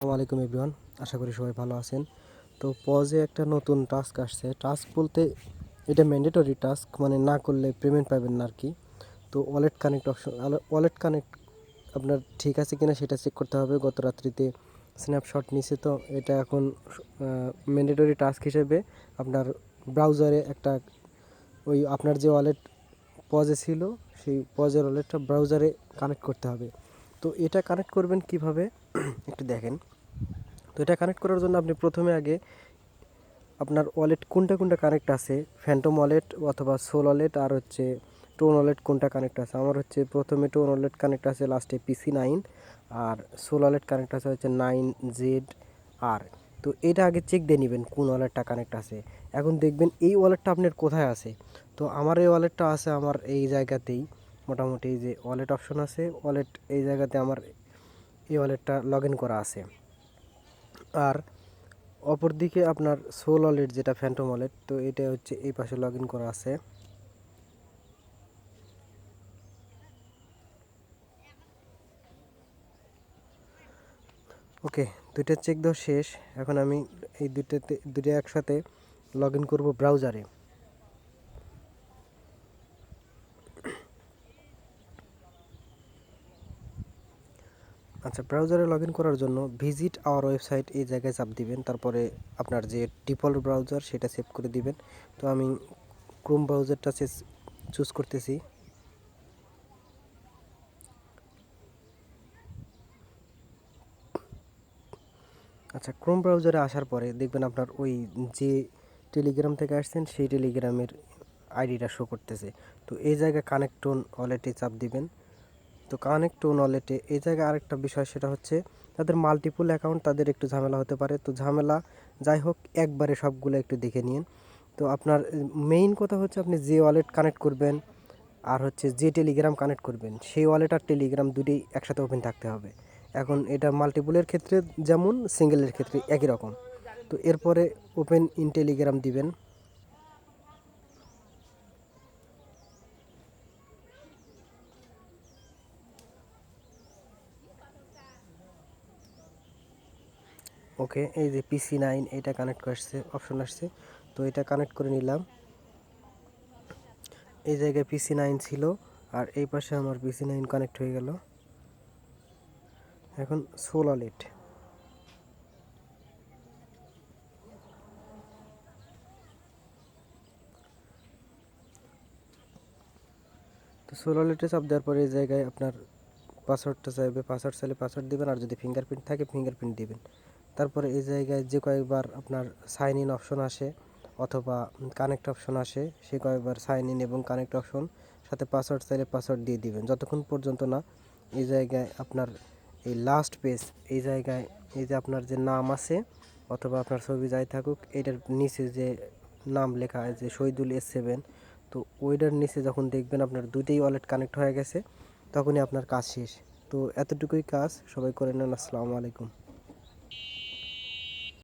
আসসালামু আলাইকুম এভরিওয়ান, আশা করি সবাই ভালো আছেন। তো পজে একটা নতুন টাস্ক আসছে। টাস্ক বলতে এটা ম্যান্ডেটরি টাস্ক মানে না করলে পেমেন্ট পাবেন না আর কি তো wallet connect option wallet connect আপনার ঠিক আছে কিনা সেটা চেক করতে হবে। গত রাত্রিতে স্ন্যাপশট নিছে তো এটা এখন ম্যান্ডেটরি টাস্ক হিসেবে আপনার ব্রাউজারে একটা ওই আপনার যে ওয়ালেট পজে ছিল, সেই পজের ওয়ালেটটা ব্রাউজারে কানেক্ট করতে হবে। তো এটা কানেক্ট করবেন কীভাবে? একটু দেখেন। তো এটা কানেক্ট করার জন্য আপনি প্রথমে আগে আপনার ওয়ালেট কোনটা কোনটা কানেক্ট আছে? ফ্যান্টম ওয়ালেট অথবা সোল ওয়ালেট আর হচ্ছে টোন ওয়ালেট কোনটা কানেক্ট আছে? আমার হচ্ছে প্রথমে টোন ওয়ালেট কানেক্ট আছে লাস্টে পিসি নাইন আর সোল ওয়ালেট কানেক্ট আছে হচ্ছে নাইন জেড আর তো এটা আগে চেক দিয়ে নেবেন কোন ওয়ালেটটা কানেক্ট আছে। এখন দেখবেন এই ওয়ালেটটা আপনার কোথায় আছে? তো আমার এই ওয়ালেটটা আছে আমার এই জায়গাতেই। মোটামুটি যে ওয়ালেট অপশন আছে ওয়ালেট এই জায়গাতে আমার এই ওয়ালেটটা লগ করা আছে। আর অপরদিকে আপনার সোল ওয়ালেট যেটা ফ্যান্টম ওয়ালেট তো এটা হচ্ছে এই পাশে লগ করা আছে। ওকে দুইটা চেক দেওয়া শেষ। এখন আমি এই দুইটাতে দুটো একসাথে লগ ইন করব ব্রাউজারে আচ্ছা ব্রাউজারে লগ করার জন্য ভিজিট আওয়ার ওয়েবসাইট এই জায়গায় চাপ দিবেন। তারপরে আপনার যে ডিফল্ট ব্রাউজার সেটা সেভ করে দিবেন। তো আমি ক্রোম ব্রাউজারটা চুজ করতেছি। আচ্ছা ক্রোম ব্রাউজারে আসার পরে দেখবেন আপনার ওই যে টেলিগ্রাম থেকে আসছেন, সেই টেলিগ্রামের আইডিটা শো করতেছে। তো এই জায়গায় কানেক্ট টোন ওয়ালেটে চাপ দিবেন। তো কানেক্ট টোন ওয়ালেটে এই জায়গায় আরেকটা বিষয় সেটা হচ্ছে তাদের মাল্টিপুল অ্যাকাউন্ট তাদের একটু ঝামেলা হতে পারে। তো ঝামেলা যাই হোক, একবারে সবগুলো একটু দেখে নিন। তো আপনার মেইন কথা হচ্ছে আপনি যে ওয়ালেট কানেক্ট করবেন আর হচ্ছে যে টেলিগ্রাম কানেক্ট করবেন, সেই ওয়ালেট আর টেলিগ্রাম দুটোই একসাথে ওপেন থাকতে হবে। এখন এটা মাল্টিপুলের ক্ষেত্রে যেমন সিঙ্গেলের ক্ষেত্রে একই রকম। তো এরপরে ওপেন ইন টেলিগ্রাম দিবেন। ওকে, এই যে পিসি নাইন এটা কানেক্ট করছে অপশন আসছে তো এটা কানেক্ট করে নিলাম। এই জায়গায় পিসি নাইন ছিল, আর এই পাশে আমার পিসি নাইন কানেক্ট হয়ে গেল। এখন সোলালেট তো সোলালেটে চাপ দেওয়ার পরে এই জায়গায় আপনার পাসওয়ার্ডটা চাইবে পাসওয়ার্ড চাইলে পাসওয়ার্ড দিবেন, আর যদি ফিঙ্গারপ্রিন্ট থাকে ফিঙ্গারপ্রিন্ট দিবেন। তারপরে এই জায়গায় যে কয়েকবার আপনার সাইন ইন অপশন আসে অথবা কানেক্ট অপশন আসে, সে কয়েকবার সাইন ইন এবং কানেক্ট অপশন সাথে পাসওয়ার্ড চাইলে পাসওয়ার্ড দিয়ে দিবেন। যতক্ষণ পর্যন্ত না এই জায়গায় আপনার এই লাস্ট পেজ এই জায়গায় এই যে আপনার যে নাম আছে অথবা আপনার ছবি যাই থাকুক, এটার নিচে যে নাম লেখা আছে শহীদুল এস সেভেন তো ওইটার নিচে যখন দেখবেন আপনার দুইটাই ওয়ালেট কানেক্ট হয়ে গেছে, তখনই আপনার কাজ শেষ। তো এতটুকুই কাজ, সবাই করে নেন, আসসালামু আলাইকুম।